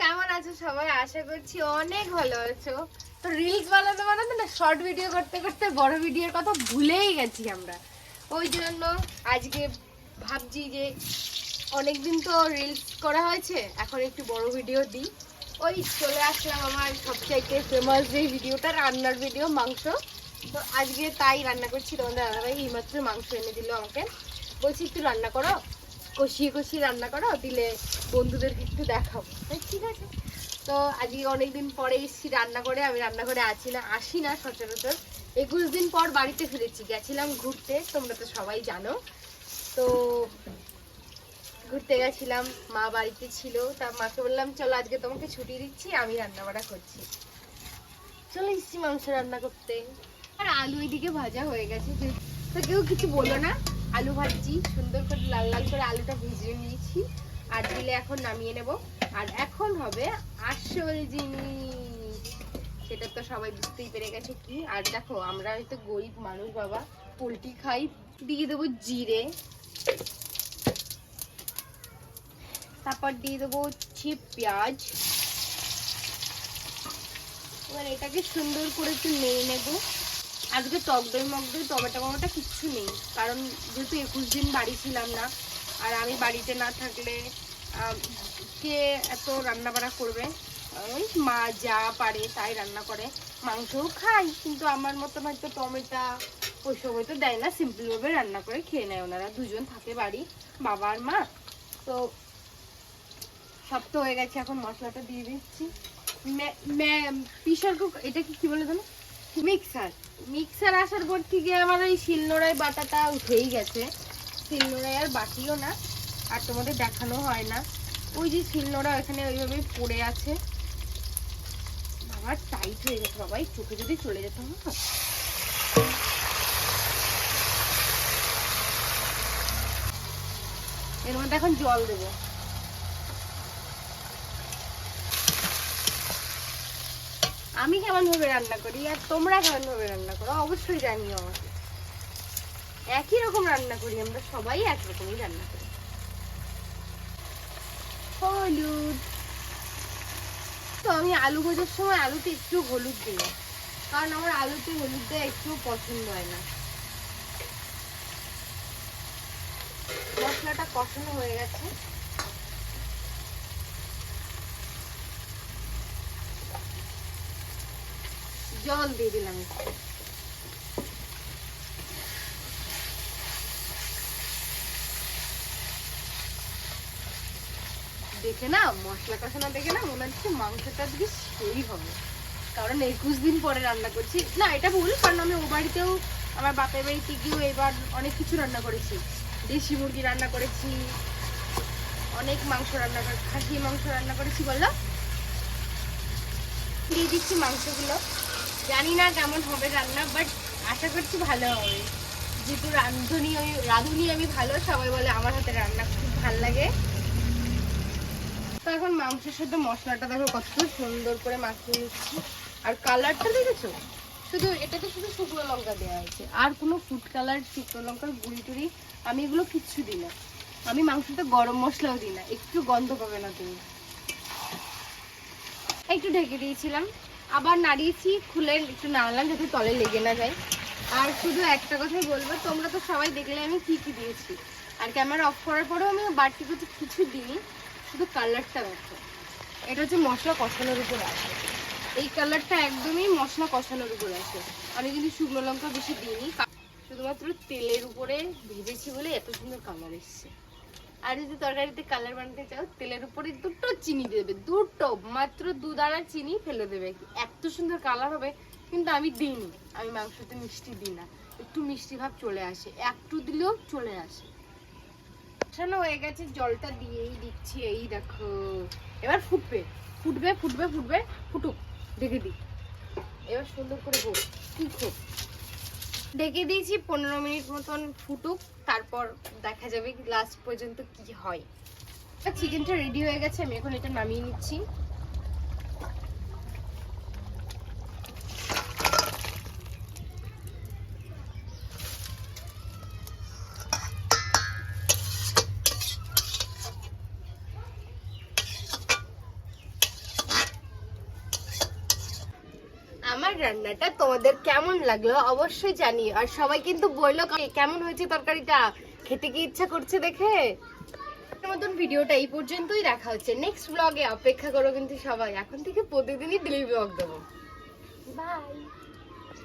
কেমন আছো সবাই? আশা করছি অনেক ভালো আছো। তো রিলস বানাতে বানাতে না শর্ট ভিডিও করতে করতে বড় ভিডিওর কথা ভুলেই গেছি আমরা। ওই জন্য আজকে ভাবছি যে অনেকদিন তো রিলস করা হয়েছে, এখন একটু বড় ভিডিও দিই। ওই চলে আসলাম আমার সবচাইতে ফেমাস যে ভিডিওটা রান্নার ভিডিও মাংস। তো আজকে তাই রান্না করছি। তোমাদের দাদাভাই এইমাত্র মাংস এনে দিল আমাকে। বলছি, একটু রান্না করো। কষিয়ে কষিয়ে রান্না করো, দিলে বন্ধুদেরকে একটু দেখাবো। ঠিক আছে? তো আজকে অনেকদিন পরে এসেছি রান্না করে, আমি রান্নাঘরে আছি না, আসি না সচরাচর। একুশ দিন পর বাড়িতে ফিরেছি, গেছিলাম ঘুরতে, তোমরা তো সবাই জানো। তো ঘুরতে গেছিলাম, মা বাড়িতে ছিল, তা মাকে বললাম, চলো আজকে তোমাকে ছুটি দিচ্ছি, আমি রান্না বাড়া করছি। চলে এসেছি মাংস রান্না করতে। আর আলু এদিকে ভাজা হয়ে গেছে তো কেউ কিছু বলো না। আলু ভাজছি সুন্দর করে লাল লাল করে আলুটা ভিজিয়ে নিয়েছি। আর দিলে এখন নামিয়ে নেব। আর এখন হবে আসল জিনিস। সেটা তো সবাই বুঝতেই পেরে গেছে কি। আর দেখো, আমরা হয়তো গরিব মানুষ বাবা, পোলট্রি খাই। দিয়ে দেবো জিরে। তারপর দিয়ে দেবো হচ্ছে পেঁয়াজ। এবার এটাকে সুন্দর করে একটু নেব। আজকে টক দই মক দই, টমেটো মমোটা কিচ্ছু নেই। কারণ যেহেতু একুশ দিন বাড়ি ছিলাম না, আর আমি বাড়িতে না থাকলে কে এত রান্না বাড়া করবে? ওই মা যা পারে তাই রান্না করে। মাংসও খাই, কিন্তু আমার মতো হয়তো টমেটো, ওইসব হয়তো দেয় না। সিম্পলভাবে রান্না করে খেয়ে নেয় ওনারা। দুজন থাকে বাড়ি, বাবা আর মা। তো, সব তো হয়ে গেছে। এখন মশলাটা দিয়ে দিচ্ছি। প্রেশার কুক এটা কি কি বলে জানো? মিক্সার। মিক্সার আসার পর থেকে আমার ওই শিলনোড়ায় বাটাটা উঠেই গেছে। শিলনোড়ায় আর বাটিও না, আর তোমাদের দেখানো হয় না। ওই যে শিলনোড়া ওখানে ওইভাবে পড়ে আছে। বাবা টাইট হয়ে গেছে বাবাই চোখে যদি চলে যেত না। এর মধ্যে এখন জল দেবো। আমি কেমন ভাবে রান্না করি আর তোমরা কেমন ভাবে রান্না করো, অবশ্যই জানিও আমাকে। একই রকম রান্না করি, আমরা সবাই একরকমই রান্না করি। হলুদ। তো আমি আলু ভাজার সময় আলুতে একটু হলুদ দিই, কারণ আমার আলুতে হলুদ দেওয়া একটু পছন্দ হয় না। মশলাটা কষানো হয়ে গেছে। জল দিয়ে দিলাম দেখে না, মশলা কষানো দেখে না মনে হচ্ছে মাংসটা দিকে সেই হবে। কারণ একুশ দিন পরে রান্না করছি। না, এটা ভুল, কারণ আমি ও বাড়িতেও আমার বাপের বাড়িতে গিয়েও এবার অনেক কিছু রান্না করেছি। দেশি মুরগি রান্না করেছি, অনেক মাংস রান্না করে খাসি মাংস রান্না করেছি বললাম। দিয়ে দিচ্ছি মাংসগুলো। জানি না কেমন হবে রান্না বাট আশা করছি ভালো হবে। যেহেতু রাঁধুনি আমি রাঁধুনি আমি ভালো, সবাই বলে আমার হাতে রান্না খুব ভালো লাগে। তো এখন মাংসের সাথে মশলাটা দেখো কত সুন্দর করে মাখিয়ে নিচ্ছি। আর কালারটা দেখেছ? শুধু এটাতে শুধু শুকনো লঙ্কা দেওয়া হয়েছে। আর কোনো ফুড কালার শুকনো লঙ্কার গুঁড়ি টুড়ি আমি এগুলো কিচ্ছু দিই না। আমি মাংসতে গরম মশলাও দিই না, একটু গন্ধ পাবে না তুমি। একটু ঢেকে দিয়েছিলাম। আবার নাড়িয়েছি, খুলে একটু নাড়লাম যাতে তলে লেগে না যায়। আর শুধু একটা কথাই বলব, তোমরা তো সবাই দেখলে আমি কি কি দিয়েছি। আর ক্যামেরা অফ করার পরেও আমি বাড়তি কিছু কিছু দিইনি, শুধু কালারটা দেখো। এটা হচ্ছে মশলা কষানোর উপর আছে। এই কালারটা একদমই মশলা কষানোর উপর আছে। আমি কিন্তু শুকনো লঙ্কা বেশি দিইনি শুধুমাত্র তেলের উপরে ভেজেছি বলে এত সুন্দর কালার এসছে। আর যদি তরকারিতে কালার বানাতে চাও, তেলের উপরে দুটো চিনি দেবে, দুটো, মাত্র দু দানা চিনি ফেলে দেবে। এত সুন্দর কালার হবে, কিন্তু আমি দিইনি। আমি মাংসতে মিষ্টি দিই না, একটু মিষ্টি ভাব চলে আসে, একটু দিলেও চলে আসে। কষানো হয়ে গেছে, জলটা দিয়েই দিচ্ছি, এই দেখো। এবার ফুটবে ফুটবে ফুটবে ফুটবে, ফুটুক, ঢেকে দিই। এবার সুন্দর করে হোক হোক ঢেকে দিয়েছি, পনেরো মিনিট মতন ফুটুক, তারপর দেখা যাবে লাস্ট পর্যন্ত কি হয়। চিকেনটা রেডি হয়ে গেছে, আমি এখন এটা নামিয়ে নিচ্ছি আমার রান্নাটা তোমাদের কেমন লাগল অবশ্যই জানি আর সবাই কিন্তু বলল কেমন হয়েছে তরকারিটা? খেতে কি ইচ্ছা করছে দেখে? মতন ভিডিওটা এই পর্যন্তই। দেখা হচ্ছে নেক্সট ব্লগে অপেক্ষা করো কিন্তু সবাই। এখন থেকে প্রতিদিনই ডেলি ব্লগ দেবো। বাই